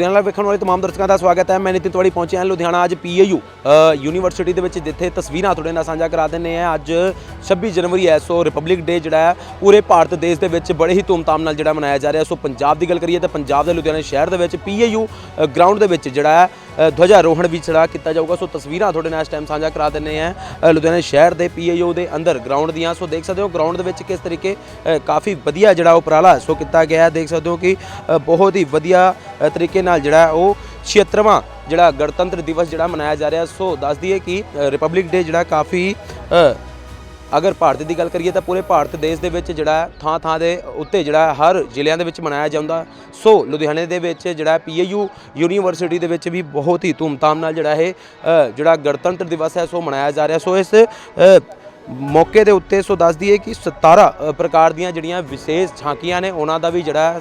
ਲੁਧਿਆਣਾ ਵੇਖਣ ਵਾਲੇ ਤਮਾਮ ਦਰਸ਼ਕਾਂ ਦਾ ਸਵਾਗਤ ਹੈ। ਮੈਂ ਨਿਤਿਨ ਤਿਵਾੜੀ ਪਹੁੰਚਿਆ ਹਾਂ ਲੁਧਿਆਣਾ। ਅੱਜ ਪੀਏਯੂ ਯੂਨੀਵਰਸਿਟੀ ਦੇ ਵਿੱਚ ਜਿੱਥੇ ਤਸਵੀਰਾਂ ਤੁਹਾਡੇ ਨਾਲ ਸਾਂਝਾ ਕਰਾ ਦਿੰਨੇ ਆ ਅੱਜ 26 ਜਨਵਰੀ ਹੈ ਸੋ ਰਿਪਬਲਿਕ ਡੇ ਜਿਹੜਾ ਹੈ ਪੂਰੇ ਭਾਰਤ ਦੇਸ਼ ਦੇ ਵਿੱਚ ਬੜੇ ਹੀ ਧੂਮਧਾਮ ਨਾਲ ਜਿਹੜਾ ਮਨਾਇਆ ਜਾ ਰਿਹਾ। ਸੋ ਪੰਜਾਬ ਦੀ ਗੱਲ ਕਰੀਏ ਤਾਂ ਪੰਜਾਬ ਦੇ ਲੁਧਿਆਣਾ ਸ਼ਹਿਰ ਦੇ ਵਿੱਚ ਪੀਏਯੂ ਗਰਾਊਂਡ ਦੇ ਵਿੱਚ ਜਿਹੜਾ ਹੈ ਅ, ਧਵਜਾਰੋਹਣ ਵੀ ਜਿਹੜਾ ਕੀਤਾ ਜਾਊਗਾ। ਸੋ ਤਸਵੀਰਾਂ ਤੁਹਾਡੇ ਨਾਲ ਇਸ ਟਾਈਮ ਸਾਂਝਾ ਕਰਾ ਦਿੰਨੇ ਆ ਅ, ਲੁਧਿਆਣਾ ਸ਼ਹਿਰ ਦੇ ਪੀਏਯੂ ਦੇ ਅੰਦਰ ਗਰਾਊਂਡ ਦੀਆਂ। ਸੋ ਦੇਖ ਸਕਦੇ ਹੋ ਗਰਾਊਂਡ ਦੇ ਵਿੱਚ ਕਿਸ ਤਰੀਕੇ ਕਾਫੀ ਵਧੀਆ ਜਿਹੜਾ ਉਪਰਾਲਾ ਸੋ ਕੀਤਾ ਗਿਆ ਹੈ। ਦੇਖ ਸਕਦੇ ਹੋ ਕਿ ਬਹੁਤ ਹੀ ਵਧੀਆ ਤਰੀਕੇ ਨਾਲ ਜਿਹੜਾ ਉਹ 76ਵਾਂ ਜਿਹੜਾ ਗਣਤੰਤਰ ਦਿਵਸ ਜਿਹੜਾ ਮਨਾਇਆ ਜਾ ਰਿਹਾ। ਸੋ ਦੱਸ ਦਈਏ ਕਿ ਰਿਪਬਲਿਕ ਡੇ ਜਿਹੜਾ ਕਾਫੀ ਅਗਰ ਭਾਰਤ ਦੀ ਗੱਲ ਕਰੀਏ ਤਾਂ ਪੂਰੇ ਭਾਰਤ ਦੇਸ਼ ਦੇ ਵਿੱਚ ਜਿਹੜਾ ਥਾਂ ਥਾਂ ਦੇ ਉੱਤੇ ਜਿਹੜਾ ਹਰ ਜ਼ਿਲ੍ਹਿਆਂ ਦੇ ਵਿੱਚ ਮਨਾਇਆ ਜਾਂਦਾ। ਸੋ ਲੁਧਿਆਣੇ ਦੇ ਵਿੱਚ ਜਿਹੜਾ ਪੀਏਯੂ ਯੂਨੀਵਰਸਿਟੀ ਦੇ ਵਿੱਚ ਵੀ ਬਹੁਤ ਹੀ ਧੂਮਧਾਮ ਨਾਲ ਜਿਹੜਾ ਇਹ ਜਿਹੜਾ ਗਣਤੰਤਰ ਦਿਵਸ ਹੈ, ਸੋ ਮਨਾਇਆ ਜਾ ਰਿਹਾ। ਸੋ ਇਸ ਮੌਕੇ ਦੇ ਉੱਤੇ ਸੋ ਦੱਸ ਦਈਏ ਕਿ 17 ਪ੍ਰਕਾਰ ਦੀਆਂ ਜਿਹੜੀਆਂ ਵਿਸ਼ੇਸ਼ ਝਾਂਕੀਆਂ ਨੇ ਉਹਨਾਂ ਦਾ ਵੀ ਜਿਹੜਾ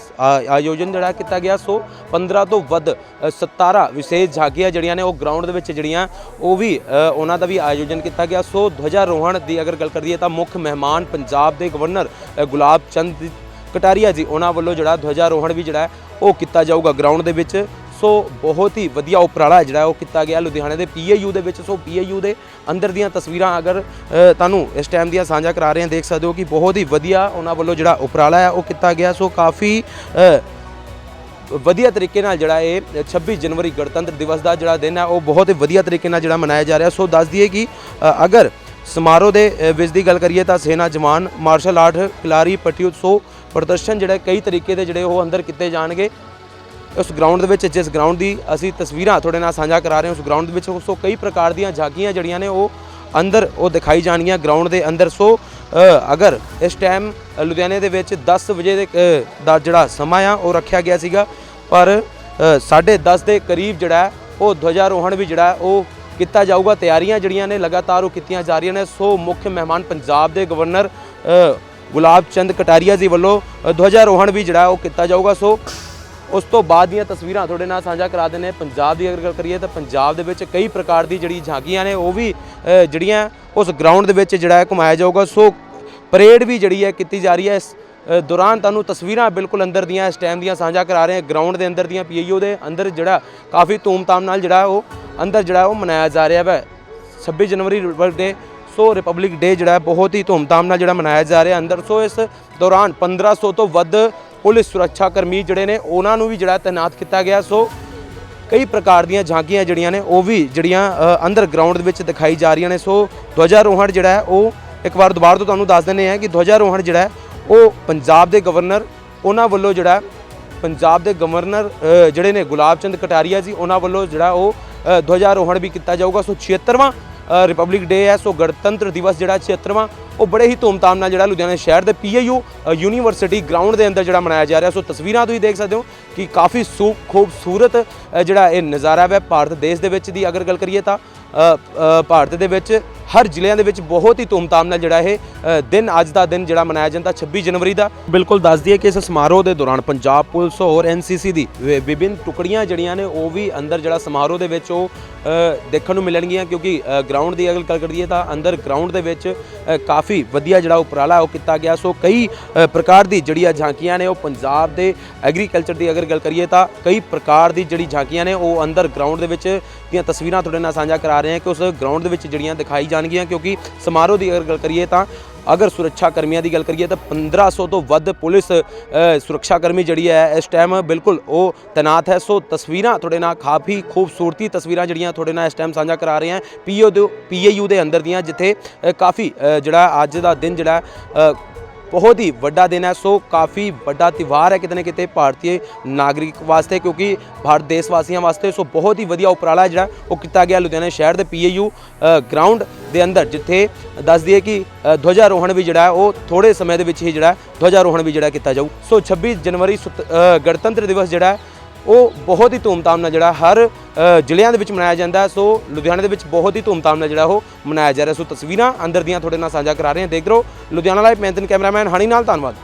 ਆਯੋਜਨ ਜਿਹੜਾ ਕੀਤਾ ਗਿਆ। ਸੋ 15 ਤੋਂ ਵੱਧ ਅ, 17 ਵਿਸ਼ੇਸ਼ ਝਾਂਕੀਆਂ ਜਿਹੜੀਆਂ ਨੇ ਉਹ ਗਰਾਊਂਡ ਦੇ ਵਿੱਚ ਜਿਹੜੀਆਂ ਉਹ ਵੀ ਉਹਨਾਂ ਦਾ ਵੀ ਆਯੋਜਨ ਕੀਤਾ ਗਿਆ। ਸੋ ਧਵਜਾਰੋਹਣ ਦੀ ਅਗਰ ਗੱਲ ਕਰੀਏ ਤਾਂ ਮੁੱਖ ਮਹਿਮਾਨ ਪੰਜਾਬ ਦੇ ਗਵਰਨਰ ਗੁਲਾਬ ਚੰਦ ਕਟਾਰੀਆ ਜੀ ਉਹਨਾਂ ਵੱਲੋਂ ਜਿਹੜਾ ਧਵਜਾਰੋਹਣ ਵੀ ਜਿਹੜਾ ਉਹ ਕੀਤਾ ਜਾਊਗਾ ਗਰਾਊਂਡ ਦੇ ਵਿੱਚ। ਸੋ ਬਹੁਤ ਹੀ ਵਧੀਆ ਉਪਰਾਲਾ ਜਿਹੜਾ ਉਹ ਕੀਤਾ ਗਿਆ ਲੁਧਿਆਣੇ ਦੇ ਪੀਏਯੂ ਦੇ ਵਿੱਚ। ਸੋ ਪੀਏਯੂ ਦੇ ਅੰਦਰ ਦੀਆਂ ਤਸਵੀਰਾਂ ਅਗਰ ਤੁਹਾਨੂੰ ਇਸ ਟਾਈਮ ਦੀਆਂ ਸਾਂਝਾ ਕਰਾ ਰਹੇ ਹਾਂ, ਦੇਖ ਸਕਦੇ ਹੋ ਕਿ ਬਹੁਤ ਹੀ ਵਧੀਆ ਉਹਨਾਂ ਵੱਲੋਂ ਜਿਹੜਾ ਉਪਰਾਲਾ ਹੈ ਉਹ ਕੀਤਾ ਗਿਆ। ਸੋ ਕਾਫੀ ਵਧੀਆ ਤਰੀਕੇ ਨਾਲ ਜਿਹੜਾ ਇਹ 26 ਜਨਵਰੀ ਗਣਤੰਤਰ ਦਿਵਸ ਦਾ ਜਿਹੜਾ ਦਿਨ ਹੈ, ਉਹ ਬਹੁਤ ਹੀ ਵਧੀਆ ਤਰੀਕੇ ਨਾਲ ਜਿਹੜਾ ਮਨਾਇਆ ਜਾ ਰਿਹਾ। ਸੋ ਦੱਸ ਦਈਏ ਕਿ ਅਗਰ ਸਮਾਰੋਹ ਦੇ ਵਿੱਚ ਦੀ ਗੱਲ ਕਰੀਏ ਤਾਂ ਸੈਨਾ ਜਵਾਨ ਮਾਰਸ਼ਲ ਆਰਟ ਖਿਲਾਰੀ ਪਟਿਊਤ ਸੋ ਪ੍ਰਦਰਸ਼ਨ ਜਿਹੜਾ ਕਈ ਤਰੀਕੇ ਦੇ ਜਿਹੜੇ ਉਹ ਅੰਦਰ ਕੀਤੇ ਜਾਣਗੇ। ਉਸ ਗਰਾਊਂਡ ਦੇ ਵਿੱਚ ਜਿਸ ਗਰਾਊਂਡ ਦੀ ਅਸੀਂ ਤਸਵੀਰਾਂ ਤੁਹਾਡੇ ਨਾਲ ਸਾਂਝਾ ਕਰਾ ਰਹੇ ਹਾਂ ਉਸ ਗਰਾਊਂਡ ਦੇ ਵਿੱਚ ਸੋ ਕਈ ਪ੍ਰਕਾਰ ਦੀਆਂ ਝਾਕੀਆਂ ਜਿਹੜੀਆਂ ਨੇ ਉਹ ਅੰਦਰ ਉਹ ਦਿਖਾਈ ਜਾਣਗੀਆਂ ਗਰਾਊਂਡ ਦੇ ਅੰਦਰ। ਸੋ ਅਗਰ ਇਸ ਟਾਈਮ ਲੁਧਿਆਣੇ ਦੇ ਵਿੱਚ 10 ਵਜੇ ਦੇ ਅ, ਦਾ ਜਿਹੜਾ ਸਮਾਂ ਆ ਉਹ ਰੱਖਿਆ ਗਿਆ ਸੀਗਾ। ਪਰ 10:30 ਦੇ ਕਰੀਬ ਜਿਹੜਾ ਉਹ ਧਵਜਾਰੋਹਣ ਵੀ ਜਿਹੜਾ ਉਹ ਕੀਤਾ ਜਾਊਗਾ। ਤਿਆਰੀਆਂ ਜਿਹੜੀਆਂ ਨੇ ਲਗਾਤਾਰ ਉਹ ਕੀਤੀਆਂ ਜਾ ਰਹੀਆਂ ਨੇ। ਸੋ ਮੁੱਖ ਮਹਿਮਾਨ ਪੰਜਾਬ ਦੇ ਗਵਰਨਰ ਗੁਲਾਬ ਚੰਦ ਕਟਾਰੀਆ ਜੀ ਵੱਲੋਂ ਅ, ਧਵਜਾਰੋਹਣ ਵੀ ਜਿਹੜਾ ਉਹ ਕੀਤਾ ਜਾਊਗਾ। ਸੋ ਉਸ ਤੋਂ ਬਾਅਦ ਦੀਆਂ ਤਸਵੀਰਾਂ ਤੁਹਾਡੇ ਨਾਲ ਸਾਂਝਾ ਕਰਾ ਦਿੰਦੇ ਹਾਂ। ਪੰਜਾਬ ਦੀ ਅਗਰ ਗੱਲ ਕਰੀਏ ਤਾਂ ਪੰਜਾਬ ਦੇ ਵਿੱਚ ਕਈ ਪ੍ਰਕਾਰ ਦੀ ਜਿਹੜੀ ਝਾਂਕੀਆਂ ਨੇ, ਉਹ ਵੀ ਜਿਹੜੀਆਂ ਉਸ ਗਰਾਊਂਡ ਦੇ ਵਿੱਚ ਜਿਹੜਾ ਹੈ ਘੁਮਾਇਆ ਜਾਊਗਾ। ਸੋ ਪਰੇਡ ਵੀ ਜਿਹੜੀ ਹੈ ਕੀਤੀ ਜਾ ਰਹੀ ਹੈ। ਇਸ ਦੌਰਾਨ ਤੁਹਾਨੂੰ ਤਸਵੀਰਾਂ ਬਿਲਕੁਲ ਅੰਦਰ ਦੀਆਂ, ਇਸ ਟਾਈਮ ਦੀਆਂ ਸਾਂਝਾ ਕਰਾ ਰਹੇ ਹਾਂ। ਗਰਾਊਂਡ ਦੇ ਅੰਦਰ ਦੀਆਂ ਪੀਆਈਓ ਦੇ ਅੰਦਰ ਜਿਹੜਾ ਕਾਫੀ ਧੂਮਧਾਮ ਨਾਲ ਜਿਹੜਾ ਉਹ ਅੰਦਰ ਜਿਹੜਾ ਉਹ ਮਨਾਇਆ ਜਾ ਰਿਹਾ ਹੈ 26 ਜਨਵਰੀ ਰਿਪਬਲਿਕ ਡੇ ਸੋ ਰਿਪਬਲਿਕ ਡੇ ਜਿਹੜਾ ਬਹੁਤ ਹੀ ਧੂਮਧਾਮ ਨਾਲ ਜਿਹੜਾ ਮਨਾਇਆ ਜਾ ਰਿਹਾ ਅੰਦਰ। ਸੋ ਇਸ ਦੌਰਾਨ 1500 ਤੋਂ ਵੱਧ ਪੁਲਿਸ ਸੁਰੱਖਿਆ ਕਰਮੀ ਜਿਹੜੇ ਨੇ ਉਹਨਾਂ ਨੂੰ ਵੀ ਜਿਹੜਾ ਤਾਇਨਾਤ ਕੀਤਾ ਗਿਆ। ਸੋ ਕਈ ਪ੍ਰਕਾਰ ਦੀਆਂ ਝਾਂਕੀਆਂ ਜਿਹੜੀਆਂ ਨੇ ਉਹ ਵੀ ਜਿਹੜੀਆਂ ਅੰਦਰ ਗਰਾਊਂਡ ਦੇ ਵਿੱਚ ਦਿਖਾਈ ਜਾ ਰਹੀਆਂ ਨੇ। ਸੋ ਧਵਜਾਰੋਹਣ ਜਿਹੜਾ ਹੈ ਉਹ ਇੱਕ ਵਾਰ ਦੁਬਾਰਾ ਤੋਂ ਤੁਹਾਨੂੰ ਦੱਸ ਦਿੰਦੇ ਹਾਂ ਕਿ ਧਵਜਾਰੋਹਣ ਜਿਹੜਾ ਹੈ ਉਹ ਪੰਜਾਬ ਦੇ ਗਵਰਨਰ ਉਹਨਾਂ ਵੱਲੋਂ ਜਿਹੜਾ ਪੰਜਾਬ ਦੇ ਗਵਰਨਰ ਜਿਹੜੇ ਨੇ ਗੁਲਾਬ ਚੰਦ ਕਟਾਰੀਆ ਜੀ ਉਹਨਾਂ ਵੱਲੋਂ ਜਿਹੜਾ ਉਹ ਅ, ਧਵਜਾਰੋਹਣ ਵੀ ਕੀਤਾ ਜਾਊਗਾ। ਸੋ 76ਵਾਂ ਰਿਪਬਲਿਕ ਡੇ ਹੈ, ਸੋ ਗਣਤੰਤਰ ਦਿਵਸ ਜਿਹੜਾ 76ਵਾਂ ਉਹ ਬੜੇ ਹੀ ਧੂਮਧਾਮ ਨਾਲ ਜਿਹੜਾ ਲੁਧਿਆਣਾ ਸ਼ਹਿਰ ਦੇ ਪੀਏਯੂ ਯੂਨੀਵਰਸਿਟੀ ਗਰਾਊਂਡ ਦੇ ਅੰਦਰ ਜਿਹੜਾ ਮਨਾਇਆ ਜਾ ਰਿਹਾ। ਸੋ ਤਸਵੀਰਾਂ ਤੁਸੀਂ ਦੇਖ ਸਕਦੇ ਹੋ ਕਿ ਕਾਫੀ ਸੂ, ਖੂਬਸੂਰਤ ਜਿਹੜਾ ਇਹ ਨਜ਼ਾਰਾ ਹੈ ਭਾਰਤ ਦੇਸ਼ ਦੇ ਵਿੱਚ ਦੀ। ਅਗਰ ਗੱਲ ਕਰੀਏ ਤਾਂ ਭਾਰਤ ਦੇ ਵਿੱਚ ਹਰ ਜ਼ਿਲ੍ਹਿਆਂ ਦੇ ਵਿੱਚ ਬਹੁਤ ਹੀ ਧੂਮਧਾਮ ਨਾਲ ਜਿਹੜਾ ਇਹ ਦਿਨ ਅੱਜ ਦਾ ਦਿਨ ਜਿਹੜਾ ਮਨਾਇਆ ਜਾਂਦਾ 26 ਜਨਵਰੀ ਦਾ। ਬਿਲਕੁਲ ਦੱਸ ਦਈਏ ਕਿ ਇਸ ਸਮਾਰੋਹ ਦੇ ਦੌਰਾਨ ਪੰਜਾਬ ਪੁਲਿਸ ਹੋਰ ਐਨਸੀਸੀ ਦੀ ਵਿ- ਵਿਭਿੰਨ ਟੁਕੜੀਆਂ ਜਿਹੜੀਆਂ ਨੇ ਉਹ ਵੀ ਅੰਦਰ ਜਿਹੜਾ ਸਮਾਰੋਹ ਦੇ ਵਿੱਚ ਉਹ ਦੇਖਣ ਨੂੰ ਮਿਲਣਗੀਆਂ ਕਿਉਂਕਿ ਗਰਾਊਂਡ ਦੀ ਅਗਰ ਗੱਲ ਕਰੀਏ ਤਾਂ ਅੰਦਰ ਗਰਾਊਂਡ ਦੇ ਵਿੱਚ ਕਾਫੀ ਵਧੀਆ ਜਿਹੜਾ ਉਪਰਾਲਾ ਉਹ ਕੀਤਾ ਗਿਆ। ਸੋ ਕਈ ਪ੍ਰਕਾਰ ਦੀ ਜਿਹੜੀਆਂ ਝਾਂਕੀਆਂ ਨੇ ਉਹ ਪੰਜਾਬ ਦੇ ਐਗਰੀਕਲਚਰ ਦੀ ਅਗਰ ਗੱਲ ਕਰੀਏ ਤਾਂ ਕਈ ਪ੍ਰਕਾਰ ਦੀ ਜਿਹੜੀ ਝਾਂਕੀਆਂ ਨੇ ਉਹ ਅੰਦਰ ਗਰਾਊਂਡ ਦੇ ਵਿੱਚ ਦੀਆਂ ਤਸਵੀਰਾਂ ਤੁਹਾਡੇ ਨਾਲ ਸਾਂਝਾ ਕਰਾ ਰਹੇ ਹਾਂ ਕਿ ਉਸ ਗਰਾਊਂਡ ਦੇ ਵਿੱਚ ਜਿਹੜੀਆਂ ਦਿਖਾਈ ਜਾਣਗੀਆਂ ਕਿਉਂਕਿ ਸਮਾਰੋਹ ਦੀ ਅਗਰ ਗੱਲ ਕਰੀਏ ਤਾਂ ਅਗਰ ਸੁਰੱਖਿਆ ਕਰਮੀਆਂ ਦੀ ਗੱਲ ਕਰੀਏ ਤਾਂ 1500 ਤੋਂ ਵੱਧ ਪੁਲਿਸ ਸੁਰੱਖਿਆ ਕਰਮੀ ਜਿਹੜੀ ਹੈ ਇਸ ਟਾਈਮ ਬਿਲਕੁਲ ਉਹ ਤੈਨਾਤ ਹੈ। ਸੋ ਤਸਵੀਰਾਂ ਤੁਹਾਡੇ ਨਾਲ ਕਾਫੀ ਖੂਬਸੂਰਤੀ ਤਸਵੀਰਾਂ ਜਿਹੜੀਆਂ ਤੁਹਾਡੇ ਨਾਲ ਇਸ ਟਾਈਮ ਸਾਂਝਾ ਕਰਾ ਰਹੇ ਹਾਂ। ਪੀਓ ਦੇ ਪੀਏਯੂ ਦੇ ਅੰਦਰ ਦੀਆਂ, ਜਿੱਥੇ ਕਾਫੀ ਜਿਹੜਾ ਅੱਜ ਦਾ ਦਿਨ ਜਿਹੜਾ ਬਹੁਤ ਹੀ ਵੱਡਾ ਦਿਨ ਹੈ। ਸੋ ਕਾਫੀ ਵੱਡਾ ਤਿਉਹਾਰ ਹੈ ਕਿਤੇ ਨਾ ਕਿਤੇ ਭਾਰਤੀ ਨਾਗਰਿਕ ਵਾਸਤੇ ਕਿਉਂਕਿ ਭਾਰਤ ਦੇਸ਼ ਵਾਸੀਆਂ ਵਾਸਤੇ ਸੋ ਬਹੁਤ ਹੀ ਵਧੀਆ ਉਪਰਾਲਾ ਜਿਹੜਾ ਉਹ ਕੀਤਾ ਗਿਆ ਲੁਧਿਆਣਾ ਸ਼ਹਿਰ ਦੇ ਪੀਏਯੂ ਗਰਾਊਂਡ ਦੇ ਅੰਦਰ ਜਿੱਥੇ ਦੱਸ ਦਈਏ ਕਿ ਅ, ਵੀ ਜਿਹੜਾ ਉਹ ਥੋੜੇ ਸਮੇਂ ਦੇ ਵਿੱਚ ਹੀ ਜਿਹੜਾ ਧਵਜਾਰੋਹਣ ਵੀ ਜਿਹੜਾ ਕੀਤਾ ਜਾਊ। ਸੋ 26 ਜਨਵਰੀ ਸੁਤ- ਗਣਤੰਤਰ ਦਿਵਸ ਜਿਹੜਾ ਉਹ ਬਹੁਤ ਹੀ ਧੂਮਧਾਮ ਨਾਲ ਜਿਹੜਾ ਹਰ ਜ਼ਿਲ੍ਹਿਆਂ ਦੇ ਵਿੱਚ ਮਨਾਇਆ ਜਾਂਦਾ ਸੋ ਲੁਧਿਆਣਾ ਦੇ ਵਿੱਚ ਬਹੁਤ ਹੀ ਧੂਮਧਾਮ ਨਾਲ ਜਿਹੜਾ ਉਹ ਮਨਾਇਆ ਜਾ ਰਿਹਾ। ਸੋ ਤਸਵੀਰਾਂ ਅੰਦਰ ਦੀਆਂ ਤੁਹਾਡੇ ਨਾਲ ਸਾਂਝਾ ਕਰਾ ਰਹੇ ਹਾਂ। ਦੇਖ ਰਹੋ ਲੁਧਿਆਣਾ ਲਾਈਵ ਮੈਂ ਕੈਮਰਾਮੈਨ ਹਣੀ ਨਾਲ, ਧੰਨਵਾਦ।